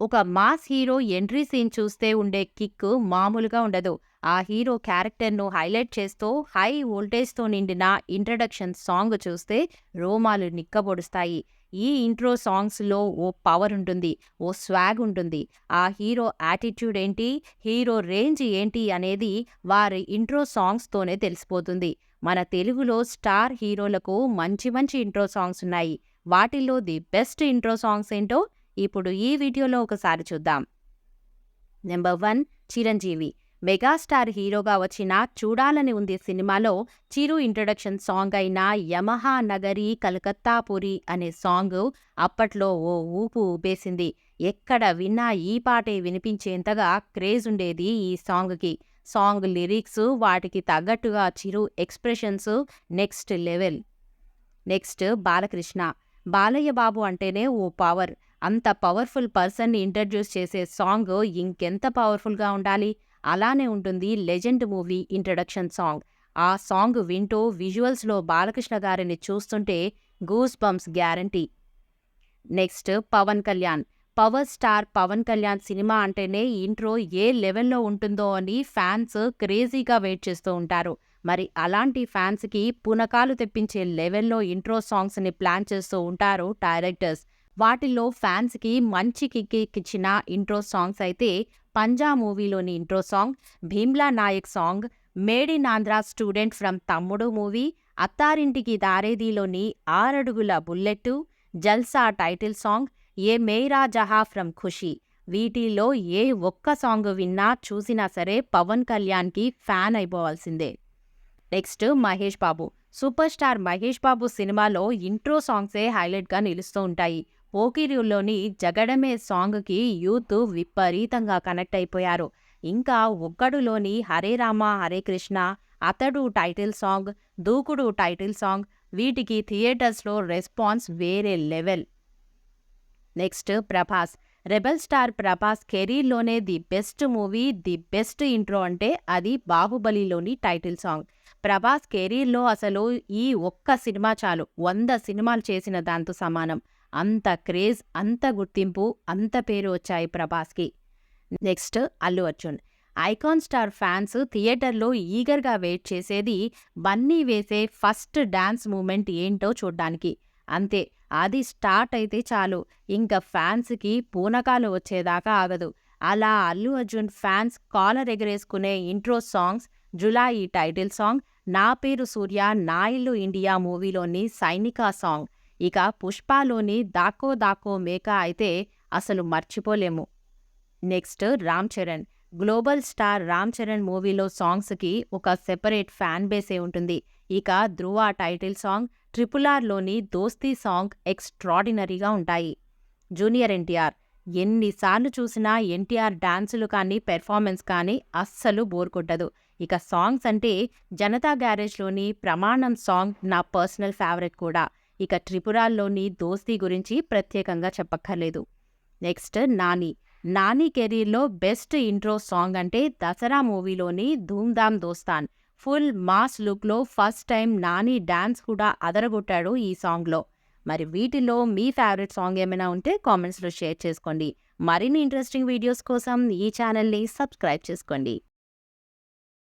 ఒక mass hero entry scene చూస్తే ఉండే కిక్ మామూలుగా ఉండదు. ఆ హీరో క్యారెక్టర్ను హైలైట్ చేస్తూ హై వోల్టేజ్తో నిండిన ఇంట్రడక్షన్ సాంగ్ చూస్తే రోమాలు నిక్కబొడుస్తాయి. ఈ ఇంట్రో సాంగ్స్లో ఓ పవర్ ఉంటుంది ఓ స్వాగ్ ఉంటుంది. ఆ హీరో యాటిట్యూడ్ ఏంటి హీరో రేంజ్ ఏంటి అనేది వారి ఇంట్రో సాంగ్స్తోనే తెలిసిపోతుంది. మన తెలుగులో స్టార్ హీరోలకు మంచి మంచి ఇంట్రో సాంగ్స్ ఉన్నాయి. వాటిల్లో ది బెస్ట్ ఇంట్రో సాంగ్స్ ఏంటో ఇప్పుడు ఈ వీడియోలో ఒకసారి చూద్దాం. Number one Chiranjeevi. మెగాస్టార్ హీరోగా వచ్చిన చూడాలని ఉంది సినిమాలో చిరు ఇంట్రడక్షన్ సాంగ్ అయిన యమహా నగరి కలకత్తాపురి అనే సాంగ్ అప్పట్లో ఓ ఊపు ఊపేసింది. ఎక్కడ విన్నా ఈ పాటే వినిపించేంతగా క్రేజ్ ఉండేది ఈ సాంగ్కి. సాంగ్ లిరిక్స్ వాటికి తగ్గట్టుగా Chiru expressions next level. Next Balakrishna. Balayya Babu అంటేనే ఓ పవర్. అంత పవర్ఫుల్ పర్సన్ని ఇంట్రడ్యూస్ చేసే సాంగ్ ఇంకెంత పవర్ఫుల్గా ఉండాలి? అలానే ఉంటుంది లెజెండ్ మూవీ ఇంట్రడక్షన్ సాంగ్. ఆ సాంగ్ వింటూ విజువల్స్లో బాలకృష్ణ గారిని చూస్తుంటే goose bumps guarantee. Next Pawan Kalyan. Power star Pawan Kalyan cinema అంటేనే ఇంట్రో ఏ లెవెల్లో ఉంటుందో అని ఫ్యాన్స్ క్రేజీగా వెయిట్ చేస్తూ ఉంటారు. మరి అలాంటి ఫ్యాన్స్కి పునకాలు తెప్పించే లెవెల్లో ఇంట్రో సాంగ్స్ని ప్లాన్ చేస్తూ ఉంటారు డైరెక్టర్స్. వాటిల్లో ఫ్యాన్స్కి మంచి కిక్ ఇచ్చిన ఇంట్రో సాంగ్స్ అయితే పంజా మూవీలోని intro song Bheemla Nayak song made in Andhra student from Thammudu movie అత్తారింటికి దారేదీలోని ఆరడుగుల bullet Jalsa title song Ae Mera Jahan from ఖుషి. వీటిల్లో ఏ ఒక్క సాంగ్ విన్నా చూసినా సరే పవన్ కళ్యాణ్కి fan అయిపోవాల్సిందే. Next Mahesh Babu. Super star Mahesh Babu సినిమాలో ఇంట్రో సాంగ్సే హైలైట్గా నిలుస్తూ ఉంటాయి. పోకిరిలోని జగడమే సాంగ్కి యూత్ విపరీతంగా కనెక్ట్ అయిపోయారు. ఇంకా ఒక్కడులోని Hare Rama Hare Krishna Athadu title song Dookudu title song వీటికి థియేటర్స్లో రెస్పాన్స్ వేరే level. Next Prabhas. Rebel star Prabhas కెరీర్లోనే the best movie the best intro అంటే అది బాహుబలిలోని టైటిల్ సాంగ్. ప్రభాస్ కెరీర్లో అసలు ఈ ఒక్క సినిమా చాలు వంద సినిమాలు చేసిన దాంతో సమానం. అంత క్రేజ్ అంత గుర్తింపు అంత పేరు వచ్చాయి ప్రభాస్కి. Next Allu Arjun. Icon star fans థియేటర్లో ఈగర్గా వెయిట్ చేసేది బన్నీ వేసే ఫస్ట్ డాన్స్ మూమెంట్ ఏంటో చూడ్డానికి. అంతే అది స్టార్ట్ అయితే చాలు ఇంకా ఫ్యాన్స్కి పూనకాలు వచ్చేదాకా ఆగదు. అలా Allu Arjun fans collar ఎగరేసుకునే intro songs Julayi title song Naa Peru Surya నా ఇల్లు ఇండియా మూవీలోని సైనికా సాంగ్. ఇక పుష్పలోని దాకో దాకో మేక అయితే అసలు మర్చిపోలేము. Next Ram Charan. Global star Ram Charan మూవీలో సాంగ్స్కి ఒక సెపరేట్ ఫ్యాన్ బేసే ఉంటుంది. ఇక ధ్రువ టైటిల్ సాంగ్ ట్రిపుల్ ఆర్లోని దోస్తీ సాంగ్ ఎక్స్ట్రాడినరీగా ఉంటాయి. Junior NTR. ఎన్నిసార్లు చూసినా ఎన్టీఆర్ డాన్సులు కానీ పెర్ఫార్మెన్స్ కానీ అస్సలు బోర్ కొట్టదు. ఇక సాంగ్స్ అంటే జనతా గ్యారేజ్లోని ప్రమాణం సాంగ్ నా పర్సనల్ ఫేవరెట్ కూడా. ఇక త్రిపురాల్లోని దోస్తీ గురించి ప్రత్యేకంగా చెప్పక్కర్లేదు. నెక్స్ట్ నాని. నాని కెరీర్లో బెస్ట్ ఇంట్రో సాంగ్ అంటే దసరా మూవీలోని ధూమ్ధామ్ దోస్తాన్. ఫుల్ మాస్ లుక్లో ఫస్ట్ టైం నాని డాన్స్ కూడా అదరగొట్టాడు ఈ సాంగ్లో. మరి వీటిలో మీ ఫేవరెట్ సాంగ్ ఏమైనా ఉంటే కామెంట్స్లో షేర్ చేసుకోండి. మరిన్ని ఇంట్రెస్టింగ్ వీడియోస్ కోసం ఈ ఛానల్ని సబ్స్క్రైబ్ చేసుకోండి.